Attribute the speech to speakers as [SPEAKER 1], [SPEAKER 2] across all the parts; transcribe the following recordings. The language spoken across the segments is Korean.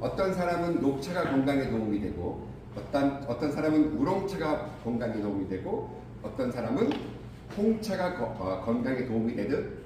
[SPEAKER 1] 어떤 사람은 녹차가 건강에 도움이 되고 어떤 어떤 사람은 우롱차가 건강에 도움이 되고 어떤 사람은 홍차가 거- 어, 건강에 도움이 되듯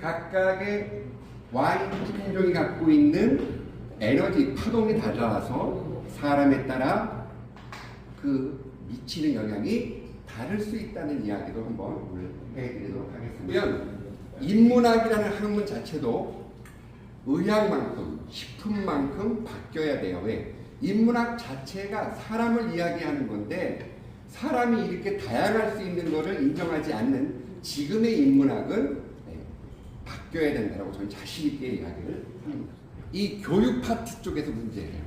[SPEAKER 1] 각각의 와인 품종이 갖고 있는 에너지 파동이 달라서 사람에 따라 그 미치는 영향이 다를 수 있다는 이야기도 한번 해드리도록 하겠습니다. 인문학이라는 학문 자체도 의학만큼 식품만큼 바뀌어야 돼요. 왜? 인문학 자체가 사람을 이야기하는 건데 사람이 이렇게 다양할 수 있는 것을 인정하지 않는 지금의 인문학은 네, 바뀌어야 된다고 저는 자신 있게 이야기를 합니다. 이 교육 파트 쪽에서 문제예요.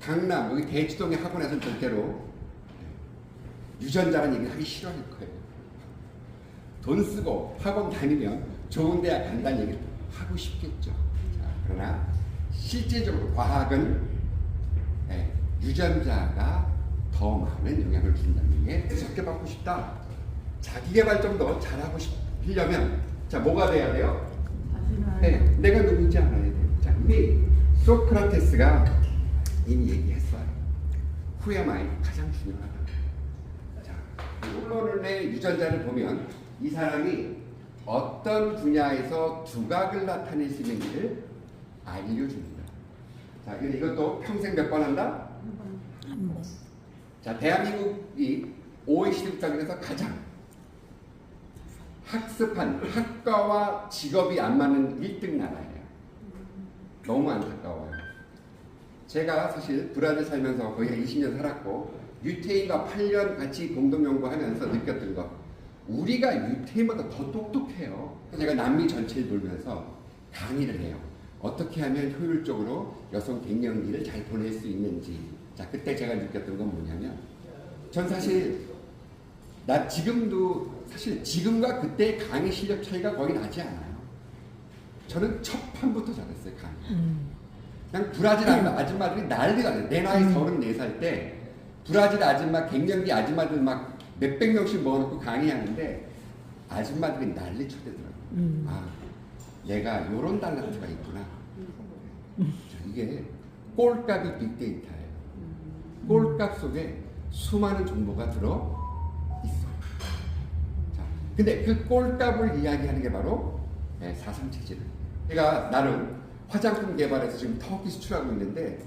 [SPEAKER 1] 강남 여기 대치동의 학원에서는 절대로 네, 유전자라는 얘기를 하기 싫어할 거예요. 돈 쓰고 학원 다니면 좋은 대학 간다는 얘기를 하고 싶겠죠. 자, 그러나 실제적으로 과학은 예, 유전자가 더 많은 영향을 준다는 게 적게 받고 싶다. 자기 개발 좀 더 잘하고 싶으려면 자 뭐가 돼야 돼요? 네, 내가 누군지 알아야 돼요. 자, 이미 소크라테스가 이미 얘기했어요. 후에마이 가장 중요하다. 자, 홀로는의 유전자를 보면 이 사람이 어떤 분야에서 두각을 나타낼 수 있는지를 알려줍니다. 자, 근데 이것도 평생 몇 번 한다? 자, 대한민국이 OECD 국가중에서 가장 학습한 학과와 직업이 안 맞는 1등 나라예요. 너무 안타까워요. 제가 사실 브라질 살면서 거의 한 20년 살았고 유태인과 8년 같이 공동 연구하면서 느꼈던 거 우리가 유태인보다 더 똑똑해요. 제가 남미 전체를 돌면서 강의를 해요. 어떻게 하면 효율적으로 여성 갱년기를 잘 보낼 수 있는지. 자 그때 제가 느꼈던 건 뭐냐면 전 사실 나 지금도 사실 지금과 그때 강의 실력 차이가 거의 나지 않아요. 저는 첫 판부터 잘했어요 강의. 그냥 브라질 아- 아줌마들이 난리가 나요. 내 나이 34살 때 브라질 아줌마 갱년기 아줌마들 막 몇백 명씩 모아놓고 강의하는데 아줌마들이 난리 쳐대더라고요. 아 내가 요런 달란트가 있구나. 자, 이게 꼴값이 빅데이터예요. 꼴값 속에 수많은 정보가 들어 있어. 자, 근데 그 꼴값을 이야기하는 게 바로 네, 사상 체질. 제가 나름 화장품 개발해서 지금 터키 수출하고 있는데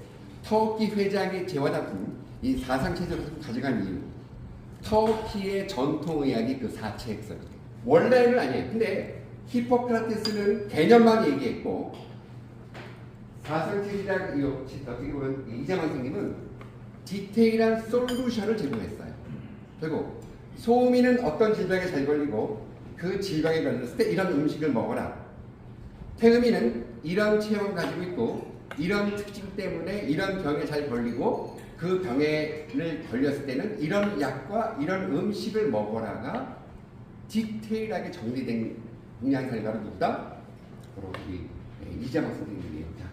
[SPEAKER 1] 터키 회장의 제화장품 이 사상 체질을 가져간 이유. 터키의 전통 의학이 그 사체 핵설이에요. 원래는 아니에요. 근데 히포크라테스는 개념만 얘기했고 사상 체질학 이 어떻게 보면 이재만 선생님은 디테일한 솔루션을 제공했어요. 그리고 소음이는 어떤 질병에 잘 걸리고 그 질병에 걸렸을 때 이런 음식을 먹어라. 태음이는 이런 체형을 가지고 있고 이런 특징 때문에 이런 병에 잘 걸리고 그 병에를 걸렸을 때는 이런 약과 이런 음식을 먹어라가 디테일하게 정리된 공양사이 바로 누구다? 바로 우리 네, 이재막 선생님이에요. 자,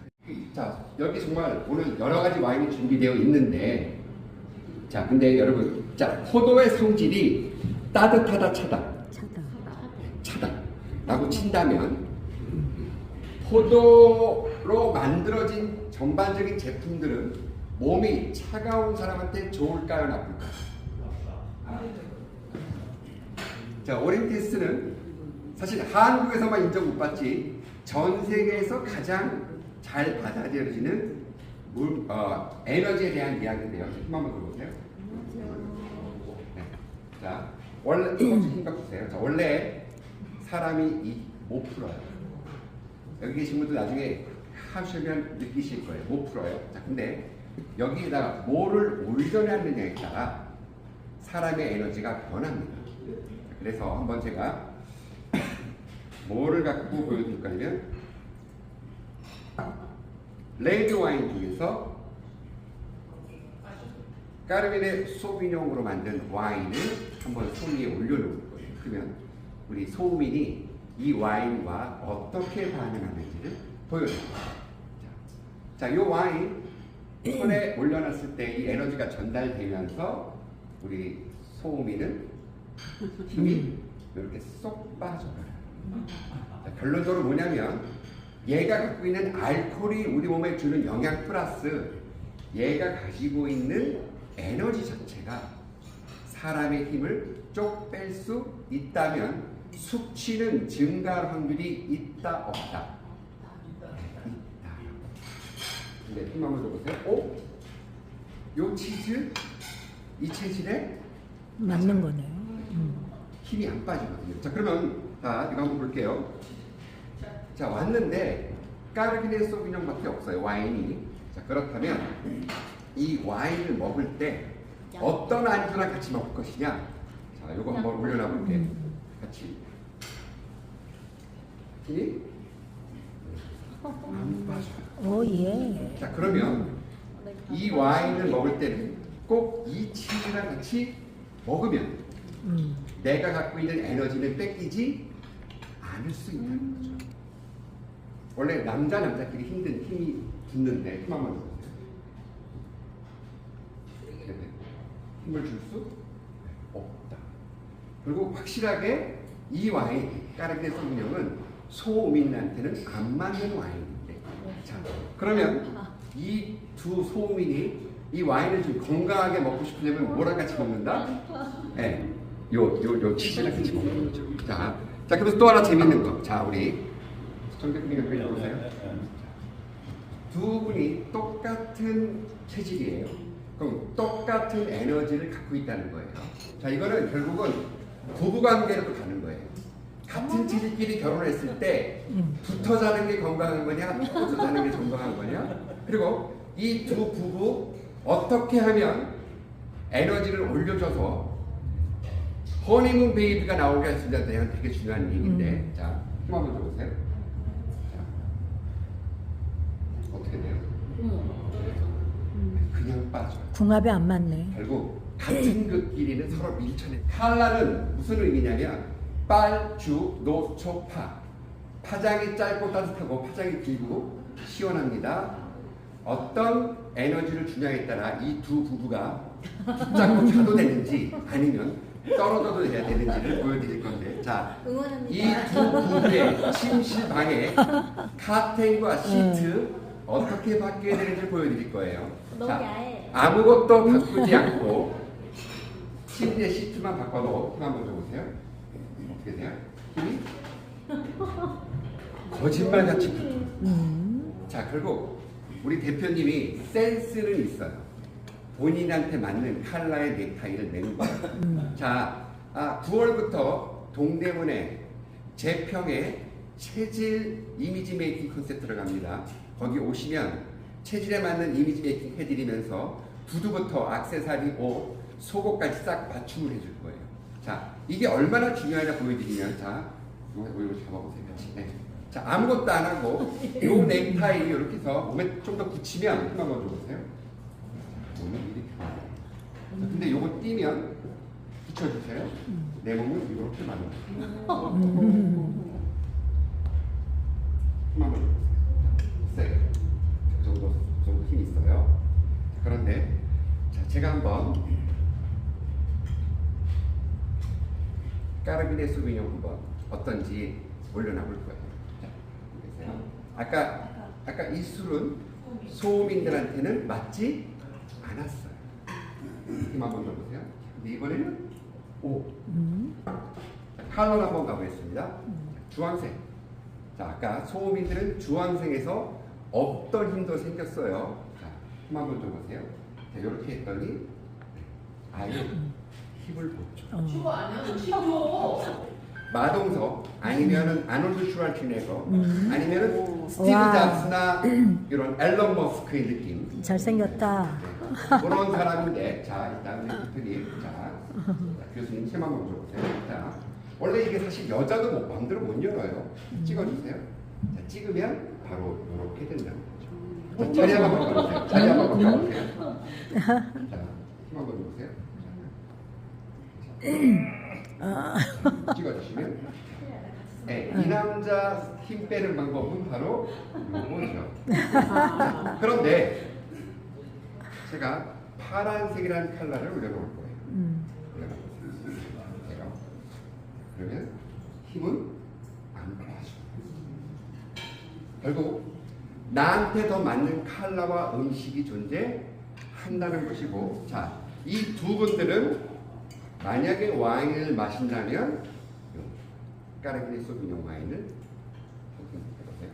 [SPEAKER 1] 자, 여기 정말 오늘 여러 가지 와인이 준비되어 있는데 자, 근데 여러분, 자, 포도의 성질이 따뜻하다, 차다. 차다. 라고 친다면 포도로 만들어진 전반적인 제품들은 몸이 차가운 사람한테 좋을까요, 나쁠까요? 자, 오렌티스는 사실 한국에서만 인정 못 받지 전 세계에서 가장 잘 받아들여지는 물, 어, 에너지에 대한 이야기인데요. 힘 한번 들어보세요. 네. 자, 원래 힘각 주세요. 자, 원래 사람이 이, 못 풀어요. 여기 계신 분들 나중에 하시면 느끼실 거예요. 못 풀어요. 자, 근데 여기에다가 뭐를 올려놨느냐에 따라 사람의 에너지가 변합니다. 자, 그래서 한번 제가 뭐를 갖고 보여드릴 거냐면 레드 와인 중에서 까르베네 소비뇽으로 만든 와인을 한번 손 위에 올려놓을 거예요. 그러면 우리 소민이 이 와인과 어떻게 반응하는지를 보여드립니다. 자, 이 와인 손에 올려놨을 때 이 에너지가 전달되면서 우리 소음이는 힘이 이렇게 쏙 빠져요. 자, 결론적으로 뭐냐면 얘가 갖고 있는 알코올이 우리 몸에 주는 영양 플러스 얘가 가지고 있는 에너지 자체가 사람의 힘을 쪽 뺄 수 있다면 숙취는 증가할 확률이 있다 없다. 있다. 근데 힘 한번 줘보세요. 오, 요 치즈 이 체질에
[SPEAKER 2] 맞는 거네요. 음.
[SPEAKER 1] 힘이 안 빠지거든요. 자 그러면 자 이거 한번 볼게요. 자 왔는데 까르기네 소비뇽밖에 없어요 와인이. 자 그렇다면 이 와인을 먹을 때 어떤 안주랑 같이 먹을 것이냐? 자 이거 한번 올려놔 볼게. 같이. 안.
[SPEAKER 2] 오 예.
[SPEAKER 1] 자 그러면 이 와인을 먹을 때는 꼭 이 치즈랑 같이 먹으면
[SPEAKER 2] 음.
[SPEAKER 1] 내가 갖고 있는 에너지는 뺏기지 않을 수 있다는 거죠. 원래 남자 남자끼리 힘든 힘이 붙는데 힘 한번 줘보세요. 네, 힘을 줄 수 없다. 그리고 확실하게 이 와인 까르기네 소비뇽은 소음인한테는 안 맞는 와인인데. 자, 그러면 이 두 소음인이 이 와인을 좀 건강하게 먹고 싶으려면 뭐랑 같이 먹는다? 네, 요, 요, 요 치즈랑 같이 먹는 거죠. 자, 자, 그래서 또 하나 재밌는 거. 자, 우리 정대표님 여기 보세요. 두 분이 똑같은 체질이에요. 그럼 똑같은 에너지를 갖고 있다는 거예요. 자, 이거는 결국은 부부관계로 또 가는 거예요. 같은 체질끼리 결혼했을 때 붙어 자는 게 건강한 거냐, 붙어서 자는 게 건강한 거냐. 그리고 이 두 부부 어떻게 하면 에너지를 올려줘서 허니문 베이비가 나오게 있냐에 대한 되게 중요한 얘기인데, 자, 힘 한번 줘보세요. 자, 어떻게 돼요? 그냥 빠져요.
[SPEAKER 2] 궁합이 안 맞네.
[SPEAKER 1] 결국 같은 극끼리는 서로 밀쳐내. 칼라는 무슨 의미냐면 빨, 주, 노, 초, 파. 파장이 짧고 따뜻하고 파장이 길고 시원합니다. 어떤 에너지를 주냐에 따라 이 두 부부가 붙잡고 자도 되는지 아니면 떨어져도 해야 되는지를 보여드릴 건데 자, 이
[SPEAKER 3] 응원합니다.
[SPEAKER 1] 두 부부의 침실방에 카텐과 시트 어떻게 바뀌어야 되는지 보여드릴 거예요.
[SPEAKER 3] 너무 야해.
[SPEAKER 1] 아무것도 바꾸지 않고 침대 시트만 바꿔도 힘 한번 줘보세요. 어떻게 돼요? 힘이 거짓말같이 붙어.
[SPEAKER 2] 음.
[SPEAKER 1] 자 결국 우리 대표님이 센스는 있어요. 본인한테 맞는 칼라의 넥타이를 낸 거예요. 자, 아, 9월부터 동대문에 재평에 체질 이미지 메이킹 컨셉 들어갑니다. 거기 오시면 체질에 맞는 이미지 메이킹 해드리면서 구두부터 악세사리, 옷, 속옷까지 싹 맞춤을 해줄 거예요. 자, 이게 얼마나 중요하냐 보여드리면, 자, 이거, 이거 잡아보세요. 네. 자, 아무것도 안 하고, 요 넥타이 이렇게 해서 몸에 좀 더 붙이면, 힘 한번 줘보세요. 몸을 이렇게. 자, 근데 요거 띄면, 붙여주세요. 내 몸을 이렇게 만들어. 힘 한번 줘보세요. 세게. 그 정도, 그 정도 힘이 있어요. 자, 그런데, 자, 제가 한번 까르비네 소비뇽 한번 어떤지 올려놔 볼 거예요. 자, 보세요. 아까 아까 이 술은 소음인들한테는 맞지 않았어요. 힘 한번 더 보세요. 근데 이번에는 오.
[SPEAKER 2] 음.
[SPEAKER 1] 자, 칼로 한번 가보겠습니다. 주황색. 자, 아까 소음인들은 주황색에서 없던 힘도 생겼어요. 자, 힘 한번 줘보세요. 자, 이렇게 했더니 아예 힘을 못 줘.
[SPEAKER 2] 어.
[SPEAKER 4] 친구 아니야? 너 친구.
[SPEAKER 1] 마동석 아니면은 아놀드 슈왈츠네거
[SPEAKER 2] 음.
[SPEAKER 1] 아니면은 스티브
[SPEAKER 2] 와.
[SPEAKER 1] 잡스나 이런 앨런 머스크의 느낌
[SPEAKER 2] 잘생겼다.
[SPEAKER 1] 네. 그런 사람인데 자 일단 우리 대표님 자, 자, 교수님 힘 한번 줘보세요. 자 원래 이게 사실 여자도 못 마음대로 못 열어요. 찍어주세요. 자 찍으면 바로 이렇게 된다는 거죠. 자, 자리 한번 바꿔보세요. 자리 한번 바꿔보세요. 자힘 한번 줘보세요.
[SPEAKER 2] 아.
[SPEAKER 1] 찍어주시면. 네, 이 남자 힘 빼는 방법은 바로 이거죠. 그런데 제가 파란색이라는 컬러를 올려놓을 거예요.
[SPEAKER 2] 음.
[SPEAKER 1] 그러면 힘은 안 빠져. 결국 나한테 더 맞는 컬러와 음식이 존재한다는 것이고 자, 이 두 분들은 만약에 와인을 마신다면 요 까르기니 소비뇽 와인을 네.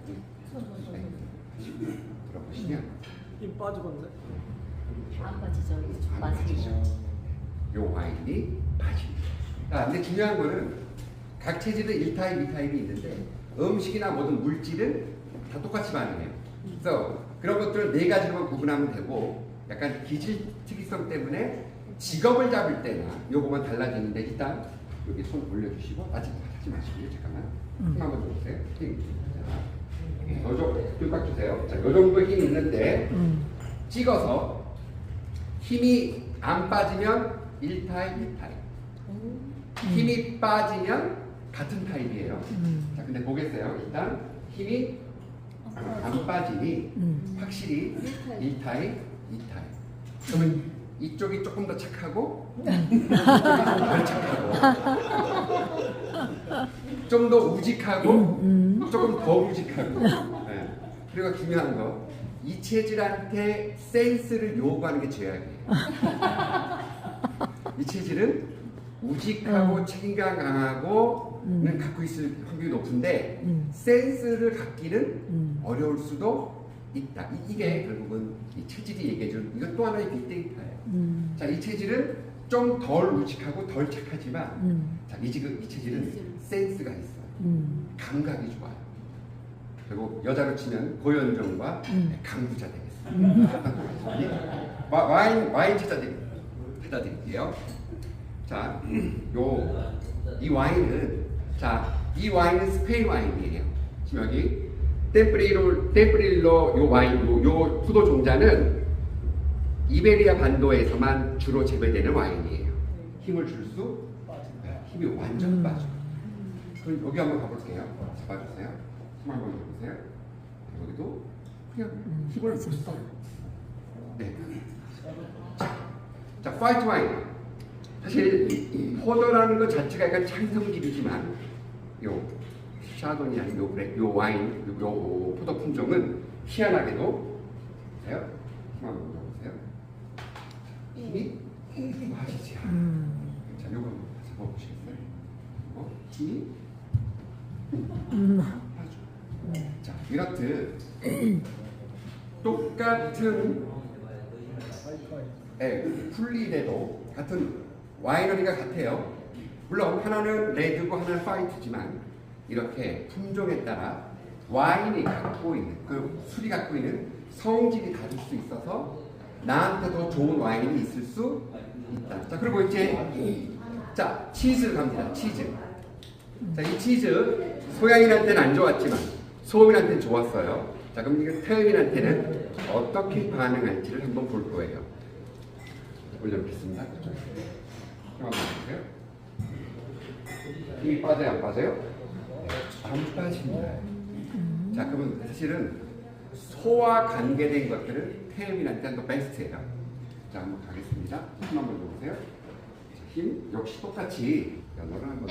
[SPEAKER 4] 안 빠지죠. 이게 좀
[SPEAKER 1] 안
[SPEAKER 4] 빠지죠.
[SPEAKER 1] 빠지죠. 요 와인이 빠집니다. 아, 근데 중요한 거는 각 체질은 1타입, 2타입이 있는데 음식이나 모든 물질은 다 똑같이 반응해요. 그래서 그런 것들을 네 가지로만 구분하면 되고 약간 기질 특이성 때문에 직업을 잡을 때나 요거만 달라지는데 일단 여기 손 올려주시고 아직 하지 마시고요. 잠깐만. 힘 한번 줘보세요. 힘. 자, 요 정도, 뚝딱 주세요. 자, 요 정도 힘 있는데
[SPEAKER 2] 음.
[SPEAKER 1] 찍어서 힘이 안 빠지면 1타입, 2타입. 힘이 빠지면 같은 타입이에요.
[SPEAKER 2] 음.
[SPEAKER 1] 자, 근데 보겠어요. 일단 힘이 안 빠지니
[SPEAKER 2] 음.
[SPEAKER 1] 확실히 1타입, 2타입. 그러면 이쪽이 조금 더 착하고
[SPEAKER 2] 음.
[SPEAKER 1] 이쪽이 덜 착하고 좀 더 우직하고
[SPEAKER 2] 음.
[SPEAKER 1] 조금 더 우직하고 네. 그리고 중요한 거 이 체질한테 센스를 요구하는 게 죄악이에요. 이 체질은 우직하고 책임감 강하고는
[SPEAKER 2] 음.
[SPEAKER 1] 갖고 있을 확률이 높은데
[SPEAKER 2] 음.
[SPEAKER 1] 센스를 갖기는
[SPEAKER 2] 음.
[SPEAKER 1] 어려울 수도 있다. 이, 게 결국은 이 체질이 얘기해준 이것 또 하나의 빅데이터예요.
[SPEAKER 2] 음.
[SPEAKER 1] 자, 이 체질은 좀 덜 우직하고 덜 착하지만
[SPEAKER 2] 음.
[SPEAKER 1] 자, 이, 지금 이 체질은 센스가 있어요.
[SPEAKER 2] 음.
[SPEAKER 1] 감각이 좋아요. 그리고 여자로 치면 고현정과
[SPEAKER 2] 음.
[SPEAKER 1] 강부자 되겠습니다. 와, 와인 와인 찾아 드릴 찾아 드릴게요. 자, 요 이 와인은 자, 이 와인은 스페인 와인이에요. 지금 여기 템프리로 템프릴로 요 와인 요, 요 포도 종자는 이베리아 반도에서만 주로 재배되는 와인이에요. 힘을 줄 수 힘이 완전
[SPEAKER 2] 음.
[SPEAKER 1] 빠져. 그럼 여기 한번 가볼게요. 잡아주세요. 힘 한번 줘보세요. 여기도 그냥
[SPEAKER 2] 음,
[SPEAKER 1] 힘을 못. 써요. 네. 자, 화이트 와인. 사실 이 포도라는 것 자체가 약간 찬성질이지만 요 샤도니 아니 요 그래 요 와인 요, 요 포도 품종은 희한하게도 보세요. 힘 한번 줘보세요. 힘이 맛이지 않아요.
[SPEAKER 2] 음.
[SPEAKER 1] 자, 요거 잡아보시겠어요? 어? 힘이
[SPEAKER 2] 음.
[SPEAKER 1] 자, 이렇듯 똑같은 예, 풀리데도 같은 와이너리가 같아요. 물론 하나는 레드고 하나는 화이트지만 이렇게 품종에 따라 와인이 갖고 있는 그 술이 갖고 있는 성질이 다를 수 있어서 나한테 더 좋은 와인이 있을 수 있다. 자 그리고 이제 자 치즈 갑니다. 치즈. 자 이 치즈 소양인한테는 안 좋았지만 소음인한테는 좋았어요. 자 그럼 이게 태음인한테는 어떻게 반응할지를 한번 볼 거예요. 올려놓겠습니다. 한번 보세요. 힘이 빠져요, 안 빠져요? 네, 안 빠집니다. 자, 그러면 사실은 소와 관계된 것들은 태음이한테 더 베스트예요. 자, 한번 가겠습니다. 힘 한번 줘보세요. 자, 힘 역시 똑같이 연어를 한번.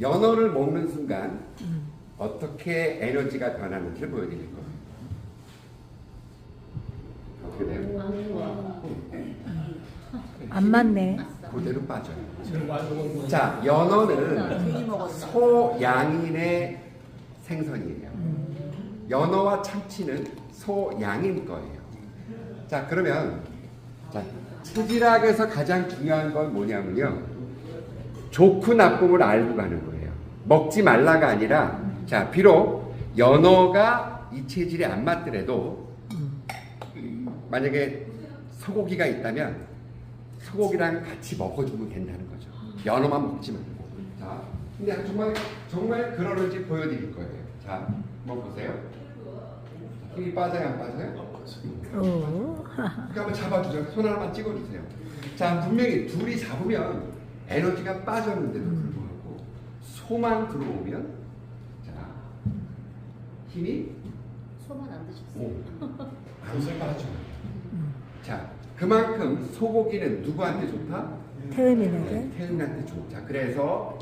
[SPEAKER 1] 연어를 먹는 순간 어떻게 에너지가 변하는지를 보여드릴 거예요. 어떻게 돼요?
[SPEAKER 2] 안 맞네.
[SPEAKER 1] 그대로 빠져요. 자, 연어는 소양인의 생선이에요. 연어와 참치는 소양인 거예요. 자, 그러면 자, 체질학에서 가장 중요한 건 뭐냐면요. 좋고 나쁨을 알고 가는 거예요. 먹지 말라가 아니라 자, 비록 연어가 이 체질에 안 맞더라도 만약에 소고기가 있다면 소고기랑 같이 먹어주면 된다는 거죠. 연어만 먹지 말고. 자, 근데 정말 정말 그러는지 보여드릴 거예요. 자, 한번 보세요. 힘이 빠져요, 안 빠져요?
[SPEAKER 2] 오.
[SPEAKER 1] 이렇게 한번 잡아주세요. 손 하나만 찍어주세요. 자, 분명히 둘이 잡으면 에너지가 빠졌는데도 불구하고 소만 들어오면 자 힘이
[SPEAKER 4] 소만 안 드셨어요?
[SPEAKER 1] 오, 안 빠져요. 자, 그만큼 소고기는 누구한테 좋다?
[SPEAKER 2] 태음인에게.
[SPEAKER 1] 태음한테 좋다. 그래서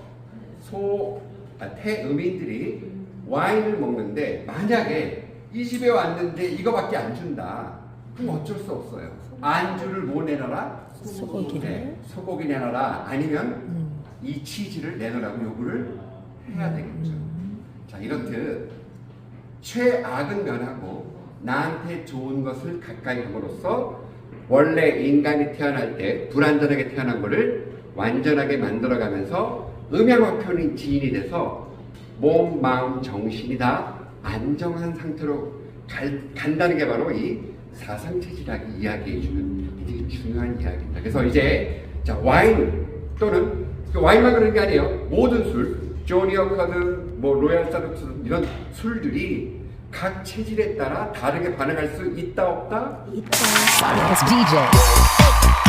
[SPEAKER 1] 소 아, 태음인들이 와인을 먹는데 만약에 이 집에 왔는데 이거밖에 안 준다. 그럼 어쩔 수 없어요. 안주를 뭐 내놔라?
[SPEAKER 2] 소고기를.
[SPEAKER 1] 네, 소고기 내놔라. 아니면
[SPEAKER 2] 음.
[SPEAKER 1] 이 치즈를 내놓으라고 요구를 해야 되겠죠. 자, 이렇듯 최악은 면하고 나한테 좋은 것을 가까이 함으로써 원래 인간이 태어날 때 불완전하게 태어난 것을 완전하게 만들어가면서 음양화편의 지인이 돼서 몸, 마음, 정신이 다 안정한 상태로 갈- 간다는 게 바로 이 사상체질학이 이야기해 주는 되게 중요한 이야기입니다. 그래서 이제 자 와인 또는 그 와인만 그런 게 아니에요. 모든 술, 조니어커든 뭐 로얄 사르트 이런 술들이 각 체질에 따라 다르게 반응할 수 있다 없다
[SPEAKER 2] 있다.
[SPEAKER 5] DJ.